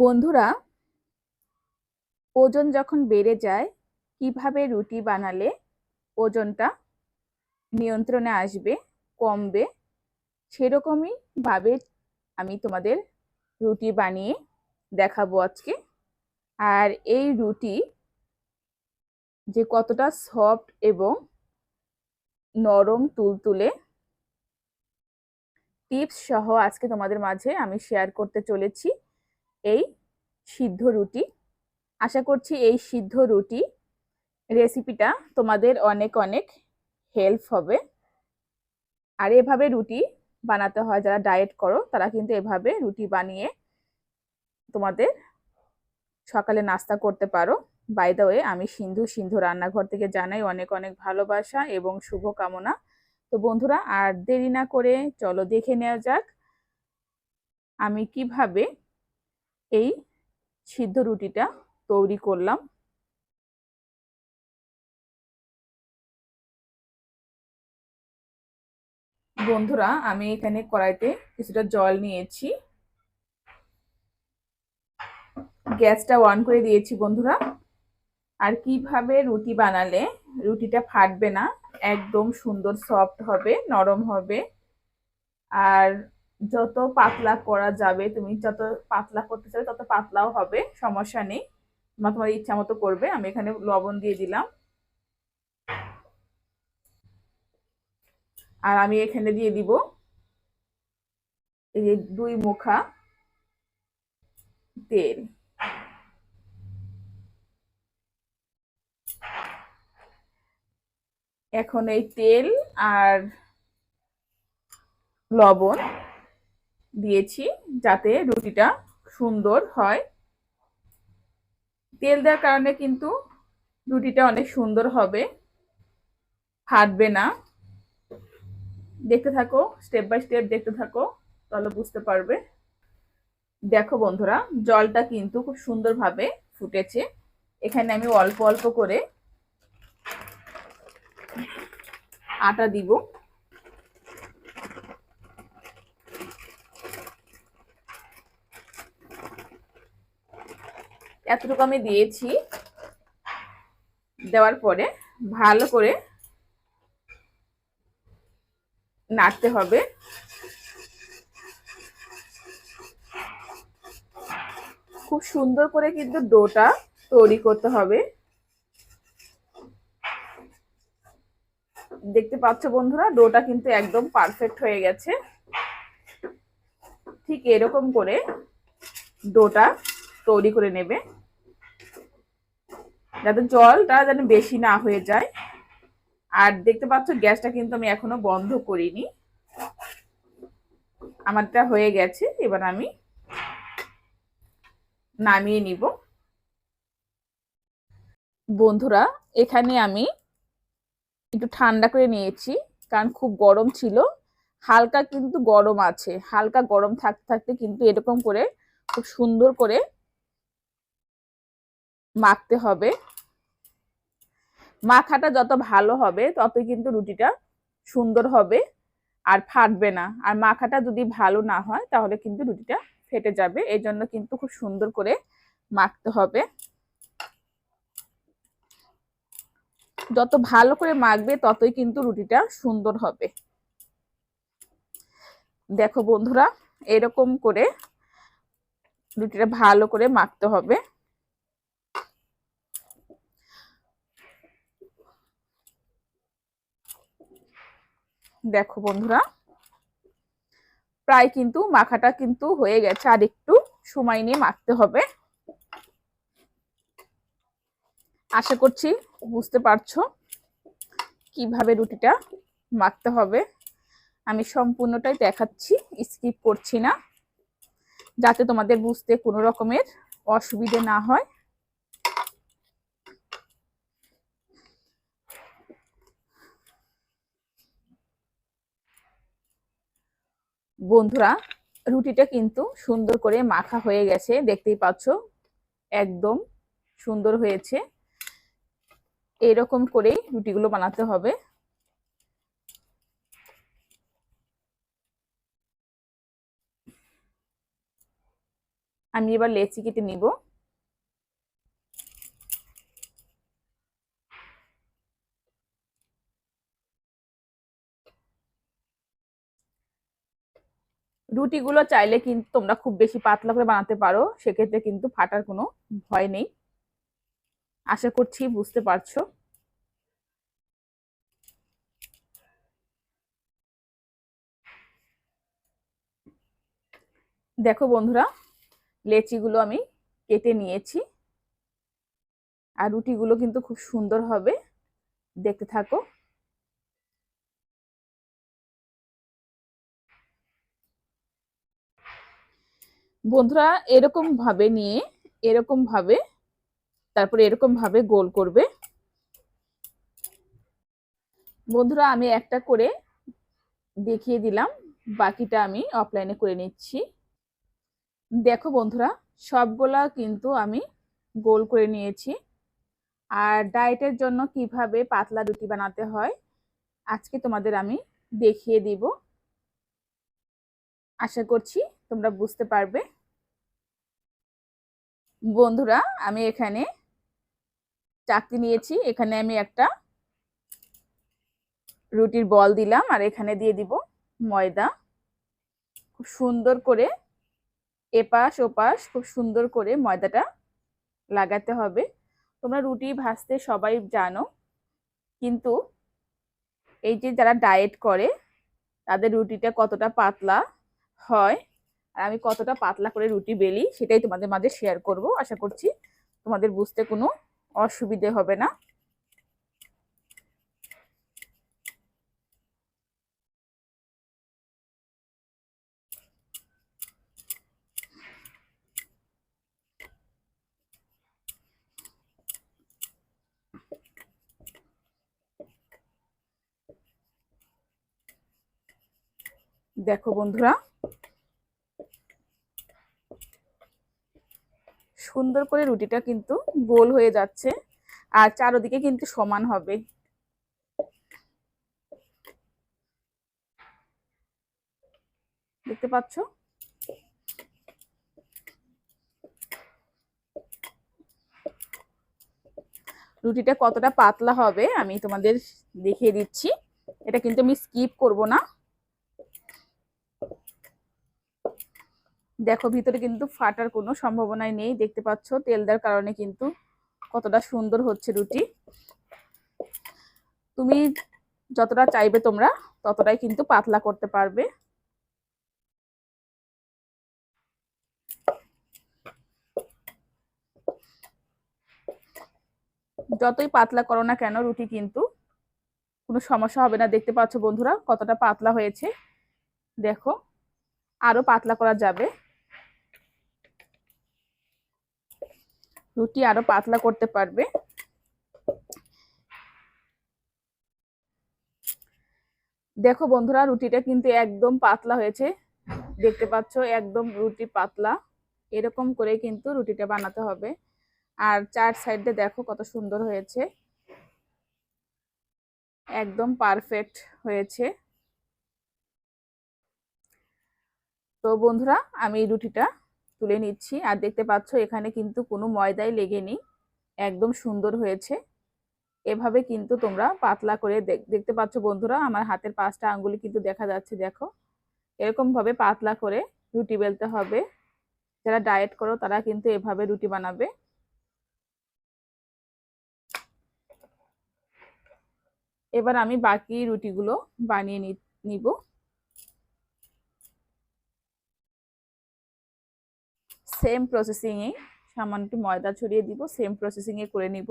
বন্ধুরা, ওজন যখন বেড়ে যায়, কীভাবে রুটি বানালে ওজনটা নিয়ন্ত্রণে আসবে, কমবে, সেরকমই ভাবে আমি তোমাদের রুটি বানিয়ে দেখাবো আজকে। আর এই রুটি যে কতটা সফট এবং নরম তুলতুলে টিপস সহ আজকে তোমাদের মাঝে আমি শেয়ার করতে চলেছি। এই সিদ্ধ রুটি। আশা করছি এই সিদ্ধ রুটি রেসিপিটা তোমাদের অনেক অনেক হেল্প হবে। আর এভাবে রুটি বানাতে হয়, যারা ডায়েট করো, তারা কিন্তু এভাবে রুটি বানিয়ে তোমাদের সকালে নাস্তা করতে পারো। বাই ওয়ে আমি সিন্ধু সিন্ধু রান্নাঘর থেকে জানাই অনেক অনেক ভালোবাসা এবং শুভকামনা। তো বন্ধুরা, আর দেরি না করে চলো দেখে নেওয়া যাক আমি কীভাবে এই সিদ্ধ রুটিটা তৈরি করলাম। বন্ধুরা, আমি এখানে কড়াইতে কিছুটা জল নিয়েছি। গ্যাসটা অন করে দিয়েছি বন্ধুরা। আর কীভাবে রুটি বানালে রুটিটা ফাটবে না, একদম সুন্দর সফট হবে, নরম হবে। আর যত পাতলা করা যাবে, তুমি যত পাতলা করতে চাবে তত পাতলাও হবে, সমস্যা নেই। তোমার তোমার ইচ্ছা মতো করবে, আমি এখানে লবণ দিয়ে দিলাম। আর আমি এখানে দিয়ে দিব এই যে দুই মুখা তেল। এখন এই তেল আর লবণ। দিয়েছি যাতে রুটিটা সুন্দর হয়। তেল দেওয়ার কারণে কিন্তু রুটিটা অনেক সুন্দর হবে, ফাটবে না। দেখতে থাকো স্টেপ বাই স্টেপ দেখতে থাকো, তাহলে বুঝতে পারবে। দেখো বন্ধুরা, জলটা কিন্তু খুব সুন্দরভাবে ফুটেছে। এখানে আমি অল্প অল্প করে আটা দিব। এতটুকু আমি দিয়েছি। দেওয়ার পরে ভালো করে নাড়তে হবে। খুব সুন্দর করে কিন্তু ডোটা তৈরি করতে হবে। দেখতে পাচ্ছ বন্ধুরা, ডোটা কিন্তু একদম পারফেক্ট হয়ে গেছে। ঠিক এরকম করে ডোটা তৈরি করে নেবে। যাতে জলটা যেন বেশি না হয়ে যায়। আর দেখতে পাচ্ছ, গ্যাসটা কিন্তু আমি এখনও বন্ধ করিনি। আমারটা হয়ে গেছে, এবার আমি নামিয়ে নিব। বন্ধুরা, এখানে আমি একটু ঠান্ডা করে নিয়েছি, কারণ খুব গরম ছিল। হালকা কিন্তু গরম আছে, হালকা গরম থাকতে থাকতে কিন্তু এরকম করে খুব সুন্দর করে মাখতে হবে। মাখাটা যত ভালো হবে, ততই কিন্তু রুটিটা সুন্দর হবে আর ফাটবে না। আর মাখাটা যদি ভালো না হয়, তাহলে কিন্তু রুটিটা ফেটে যাবে। এই জন্য কিন্তু খুব সুন্দর করে মাখতে হবে। যত ভালো করে মাখবে, ততই কিন্তু রুটিটা সুন্দর হবে। দেখো বন্ধুরা, এরকম করে রুটিটা ভালো করে মাখতে হবে। দেখো বন্ধুরা, প্রায় কিন্তু মাখাটা কিন্তু হয়ে গেছে, আর একটু সময় নিয়ে মাখতে হবে। আশা করছি বুঝতে পারছ কীভাবে রুটিটা মাখতে হবে। আমি সম্পূর্ণটাই দেখাচ্ছি, স্কিপ করছি না, যাতে তোমাদের বুঝতে কোনো রকমের অসুবিধে না হয়। বন্ধুরা, রুটিটা কিন্তু সুন্দর করে মাখা হয়ে গেছে, দেখতেই পাচ্ছ? একদম সুন্দর হয়েছে। এরকম করেই রুটিগুলো বানাতে হবে। আমি এবার লেচি কেটে নিব। রুটিগুলো চাইলে কিন্তু তোমরা খুব বেশি পাতলা করে বানাতে পারো। সেক্ষেত্রে কিন্তু ফাটার কোনো ভয় নেই। আশা করছি বুঝতে পারছ। দেখো বন্ধুরা, লেচিগুলো আমি কেটে নিয়েছি। আর রুটিগুলো কিন্তু খুব সুন্দর হবে। দেখতে থাকো। বন্ধুরা এরকম ভাবে নিয়ে, এরকম ভাবে, তারপরে এরকম ভাবে গোল করবে। বন্ধুরা আমি একটা করে দেখিয়ে দিলাম, বাকিটা আমি অফলাইনে করে নিচ্ছি। দেখো বন্ধুরা, সবগুলা কিন্তু আমি গোল করে নিয়েছি। আর ডায়েটের জন্য কীভাবে পাতলা রুটি বানাতে হয়, আজকে তোমাদের আমি দেখিয়ে দিব। আশা করছি তোমরা বুঝতে পারবে। বন্ধুরা, আমি এখানে চাকতি নিয়েছি। এখানে আমি একটা রুটির বল দিলাম আর এখানে দিয়ে দিব ময়দা। খুব সুন্দর করে এপাশ ওপাশ খুব সুন্দর করে ময়দাটা লাগাতে হবে। তোমরা রুটি ভাজতে সবাই জানো, কিন্তু এই যে যারা ডায়েট করে, তাদের রুটিটা কতটা পাতলা হয় আর আমি কতটা পাতলা করে রুটি বেলি সেটাই তোমাদের মাঝে শেয়ার করব। আশা করছি তোমাদের বুঝতে কোনো অসুবিধে হবে না। দেখো বন্ধুরা সুন্দর করে রুটিটা কিন্তু গোল হয়ে যাচ্ছে আর চারোদিকে কিন্তু সমান হবে। দেখতে পাচ্ছ? রুটিটা কতটা পাতলা হবে আমি তোমাদের দেখিয়ে দিচ্ছি। এটা কিন্তু আমি স্কিপ করব না। দেখো, ভিতরে কিন্তু ফাটার কোনো সম্ভাবনাই নেই। দেখতে পাচ্ছ, তেল দেওয়ার কারণে কিন্তু কতটা সুন্দর হচ্ছে রুটি। তুমি যতটা চাইবে তোমরা, ততটাই কিন্তু পাতলা করতে পারবে। যতই পাতলা করো না কেন, রুটি কিন্তু কোনো সমস্যা হবে না। দেখতে পাচ্ছ বন্ধুরা, কতটা পাতলা হয়েছে। দেখো, আরও পাতলা করা যাবে। রুটি আরও পাতলা করতে পারবে। দেখো বন্ধুরা, রুটিটা কিন্তু একদম পাতলা হয়েছে। দেখতে পাচ্ছ, একদম রুটি পাতলা। এরকম করে কিন্তু রুটিটা বানাতে হবে। আর চার সাইডে দেখো কত সুন্দর হয়েছে। একদম পারফেক্ট হয়েছে। তো বন্ধুরা, আমি রুটিটা তুলে নিচ্ছি। আর দেখতে পাচ্ছ, এখানে কিন্তু কোনো ময়দাই লেগেনি। একদম সুন্দর হয়েছে। এভাবে কিন্তু তোমরা পাতলা করে দেখতে পাচ্ছ বন্ধুরা, আমার হাতের পাঁচটা আঙ্গুলি কিন্তু দেখা যাচ্ছে, দেখো। এরকম ভাবে পাতলা করে রুটি বেলতে হবে। যারা ডায়েট করো, তারা কিন্তু এভাবে রুটি বানাবে। এবার আমি বাকি রুটিগুলো বানিয়ে নিব। সেম প্রসেসিংয়ে সামান্য একটু ময়দা ছড়িয়ে দিব সেম প্রসেসিংয়ে করে নিব।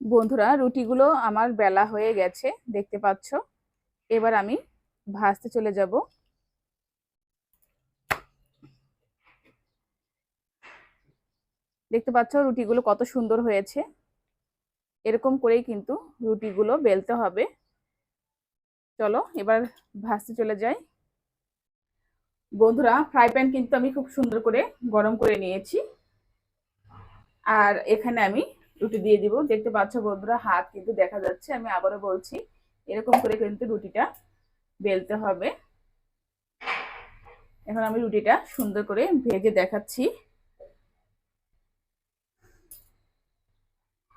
বন্ধুরা, রুটিগুলো আমার বেলা হয়ে গেছে, দেখতে পাচ্ছ। এবার আমি ভাজতে চলে যাব। দেখতে পাচ্ছ রুটিগুলো কত সুন্দর হয়েছে। এরকম করেই কিন্তু রুটিগুলো বেলতে হবে। চলো এবার ভাসতে চলে যাই। বন্ধুরা ফ্রাই প্যান কিন্তু আমি খুব সুন্দর করে গরম করে নিয়েছি। আর এখানে আমি রুটি দিয়ে দিব। দেখতে পাচ্ছ বন্ধুরা, হাত কিন্তু দেখা যাচ্ছে, আমি আবারও বলছি, এরকম করে কিন্তু রুটিটা বেলতে হবে। এখন আমি রুটিটা সুন্দর করে ভেজে দেখাচ্ছি।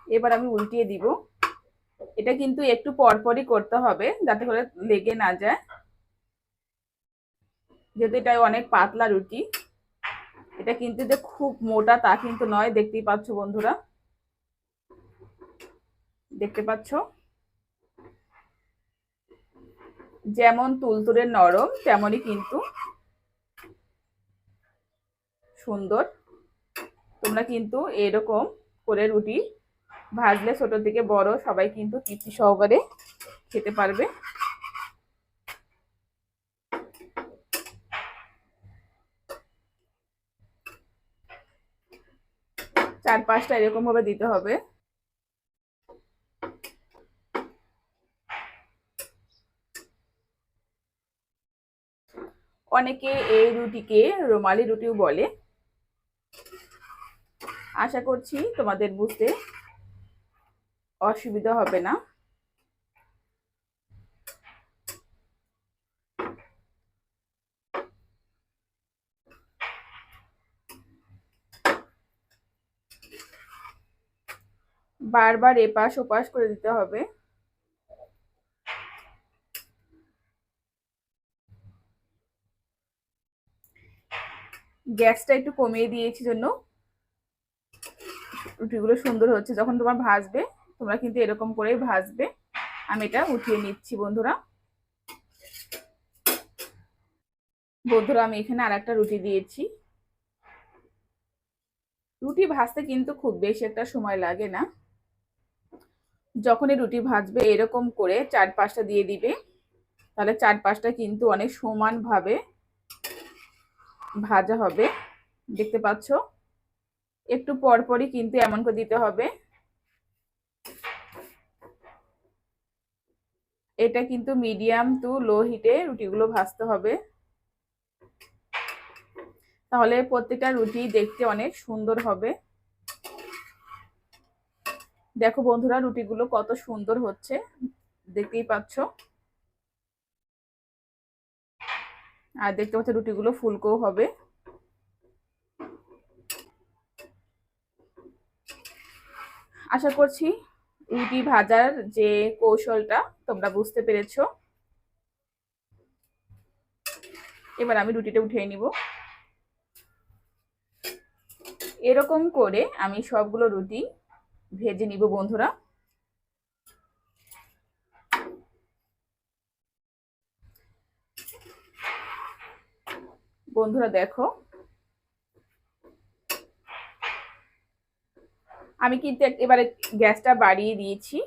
এবার আমি উল্টিয়ে দিব। এটা কিন্তু একটু পরপরই করতে হবে, যাতে করে লেগে না যায়। যেহেতু এটা অনেক পাতলা রুটি, এটা কিন্তু যে খুব মোটা তা কিন্তু নয়, দেখতেই পাচ্ছ বন্ধুরা। দেখতে পাচ্ছ? যেমন তুলতুলের নরম, তেমনই কিন্তু সুন্দর। তোমরা কিন্তু এরকম করে রুটি ভাজলে ছোট থেকে বড়, সবাই কিন্তু তৃপ্তি সহকারে খেতে পারবে। চার পাঁচটা এরকম ভাবে দিতে হবে। অনেকে এই রুটিকে রুমালি রুটিও বলে। আশা করছি তোমাদের বুঝতে অসুবিধা হবে না। বারবার এপাশ ওপাশ করে দিতে হবে। গ্যাসটা একটু কমিয়ে দিয়েছি জন্য। রুটিগুলো সুন্দর হচ্ছে। যখন তোমার ভাজবে তোমরা কিন্তু এরকম করেই ভাজবে। আমি এটা উঠিয়ে নিচ্ছি, বন্ধুরা। বন্ধুরা, আমি এখানে আর একটা রুটি দিয়েছি। রুটি ভাজতে কিন্তু খুব বেশি একটা সময় লাগে না। যখনই রুটি ভাজবে, এরকম করে চার পাঁচটা দিয়ে দিবে। তাহলে চার পাঁচটা কিন্তু অনেক সমানভাবে ভাজা হবে। দেখতে পাচ্ছ? একটু পরপরই কিন্তু এমন করে দিতে হবে। এটা কিন্তু মিডিয়াম টু লো হিটে রুটিগুলো ভাজতে হবে। তাহলে প্রত্যেকটা রুটি দেখতে অনেক সুন্দর হবে। দেখো বন্ধুরা, রুটিগুলো কত সুন্দর হচ্ছে। দেখতেই পাচ্ছ। আর দেখতে পাচ্ছ, রুটিগুলো ফুলকো হবে। আশা করছি রুটি ভাজার যে কৌশলটা, তোমরা বুঝতে পেরেছ। এবার আমি রুটিটা উঠিয়ে নিব। এরকম করে আমি সবগুলো রুটি ভেজে নিব, বন্ধুরা। বন্ধুরা, দেখো আমি কিন্তু এবারে গ্যাসটা বাড়িয়ে দিয়েছি।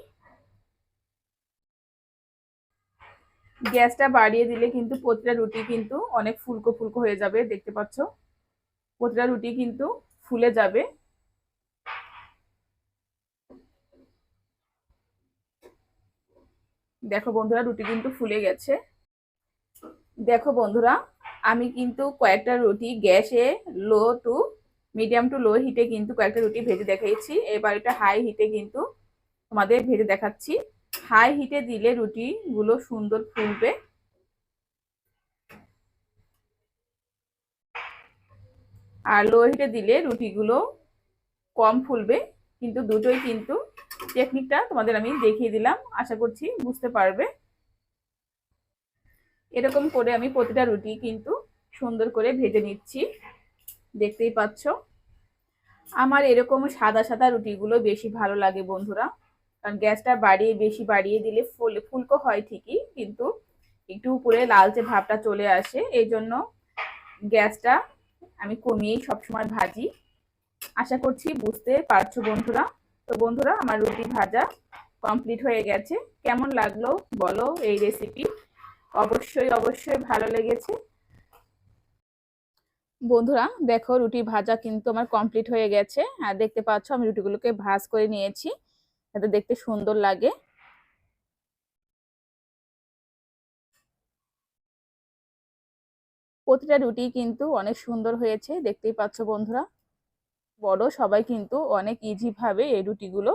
গ্যাসটা বাড়িয়ে দিলে কিন্তু প্রতিটা রুটি কিন্তু অনেক ফুলকো ফুলকো হয়ে যাবে, দেখতে পাচ্ছ? প্রতিটা রুটি কিন্তু ফুলে যাবে। দেখো বন্ধুরা, রুটি কিন্তু ফুলে গেছে। দেখো বন্ধুরা, আমি কিন্তু কয়েকটা রুটি গ্যাসে low to medium to low হিটে কিন্তু কয়েকটা রুটি ভেজে দেখাইছি। এবার এটা হাই হিটে কিন্তু তোমাদের ভেজে দেখাচ্ছি। হাই হিটে দিলে রুটিগুলো সুন্দর ফুলবে। আর লো হিটে দিলে রুটিগুলো কম ফুলবে। কিন্তু দুটোই কিন্তু টেকনিকটা তোমাদের আমি দেখিয়ে দিলাম। আশা করছি বুঝতে পারবে। এরকম করে আমি প্রতিটা রুটি কিন্তু সুন্দর করে ভেজে নিচ্ছি। দেখতেই পাচ্ছ? আমার এরকম সাদা সাদা রুটিগুলো বেশি ভালো লাগে বন্ধুরা। কারণ গ্যাসটা বাড়িয়ে বেশি বাড়িয়ে দিলে ফুল, ফুলকো হয় ঠিকই, কিন্তু একটু উপরে লালচে ভাবটা চলে আসে। এই জন্য গ্যাসটা আমি কমিয়েই সবসময় ভাজি। আশা করছি বুঝতে পারছ বন্ধুরা। তো বন্ধুরা, আমার রুটি ভাজা কমপ্লিট হয়ে গেছে। কেমন লাগল বলো এই রেসিপি অবশ্যই অবশ্যই ভালো লেগেছে। বন্ধুরা, দেখো রুটি ভাজা কিন্তু আমার কমপ্লিট হয়ে গেছে। আর দেখতে পাচ্ছ, আমি রুটিগুলোকে ভাজ করে নিয়েছি। যাতে দেখতে সুন্দর লাগে। প্রতিটা রুটি কিন্তু অনেক সুন্দর হয়েছে, দেখতেই পাচ্ছ বন্ধুরা। বড় সবাই কিন্তু অনেক ইজিভাবে এই রুটিগুলো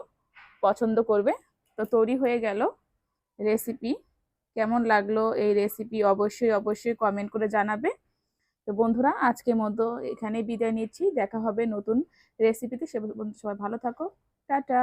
পছন্দ করবে। তো তৈরি হয়ে গেল রেসিপি কেমন লাগল এই রেসিপি অবশ্যই অবশ্যই কমেন্ট করে জানাবে। তো বন্ধুরা, আজকের মতো এখানে বিদায় নিচ্ছি। দেখা হবে নতুন রেসিপিতে সে সবাই ভালো থাকো। টাটা।